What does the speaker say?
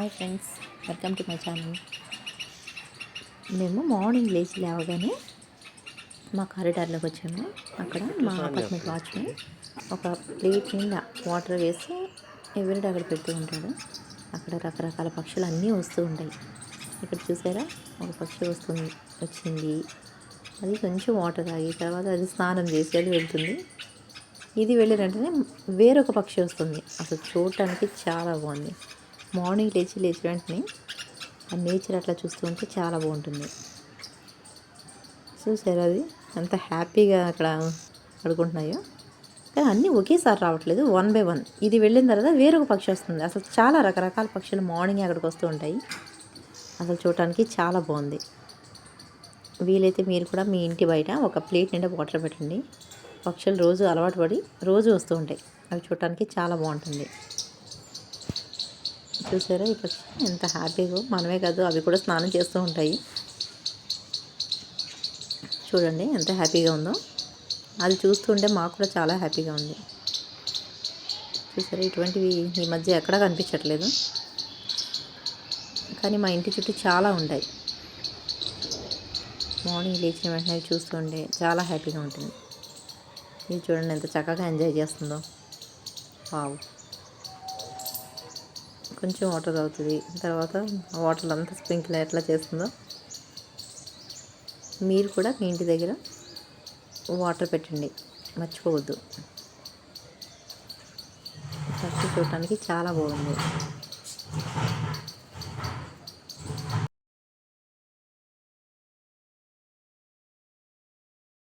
Hi friends welcome to my channel మేము morning లేచి లేవగానే మా కారిడార్లోకి వచ్చాము. అక్కడ మా అపార్ట్మెంట్ వాచ్మెన్ ఒక ప్లేట్ నిండా వాటర్ వేసి ఎవరిడే అక్కడ పెడుతూ ఉంటాడు. అక్కడ రకరకాల పక్షులు అన్నీ వస్తూ ఉంటాయి. ఇక్కడ చూసారా? ఒక పక్షి వస్తుంది వచ్చింది. అది కొంచెం వాటర్ తాగి తర్వాత అది స్నానం చేసి అది వెళ్తుంది. ఇది వెళ్ళిన వెంటనే వేరొక పక్షి వస్తుంది. అసలు చూడటానికి చాలా బాగుంది. మార్నింగ్ లేచి లేచి వెంటనే ఆ నేచర్ అట్లా చూస్తూ ఉంటే చాలా బాగుంటుంది. చూసారు అది? ఎంత హ్యాపీగా అక్కడ పడుకుంటున్నాయో. కానీ అన్నీ ఒకేసారి రావట్లేదు వన్ బై వన్. ఇది వెళ్ళిన తర్వాత వేరొక పక్షి వస్తుంది. అసలు చాలా రకరకాల పక్షులు మార్నింగ్ అక్కడికి వస్తూ ఉంటాయి. అసలు చూడటానికి చాలా బాగుంది. వీలైతే మీరు కూడా మీ ఇంటి బయట ఒక ప్లేట్ నిండా వాటర్ పెట్టండి. పక్షులు రోజు అలవాటు పడి రోజు వస్తూ ఉంటాయి. అవి చూడటానికి చాలా బాగుంటుంది. చూసారా? ఇక్కడ ఎంత హ్యాపీగా మనమే కాదు అవి కూడా స్నానం చేస్తూ ఉంటాయి. చూడండి ఎంత హ్యాపీగా ఉందో. అది చూస్తుంటే మాకు కూడా చాలా హ్యాపీగా ఉంది. చూసారా? ఇటువంటివి ఈ మధ్య ఎక్కడా కనిపించట్లేదు. కానీ మా ఇంటి చుట్టూ చాలా ఉంటాయి. మార్నింగ్ లేచిన వెంటనే అవి చూస్తుంటే చాలా హ్యాపీగా ఉంటుంది. ఇది చూడండి ఎంత చక్కగా ఎంజాయ్ చేస్తుందో. వావ్. కొంచెం వాటర్ అవుతుంది తర్వాత వాటర్ అంతా స్ప్రింకిల్ ఎట్లా చేస్తుందో? మీరు కూడా మీ ఇంటి దగ్గర వాటర్ పెట్టండి. మర్చిపోవద్దు. చక్కగా చూడటానికి చాలా బాగుంది.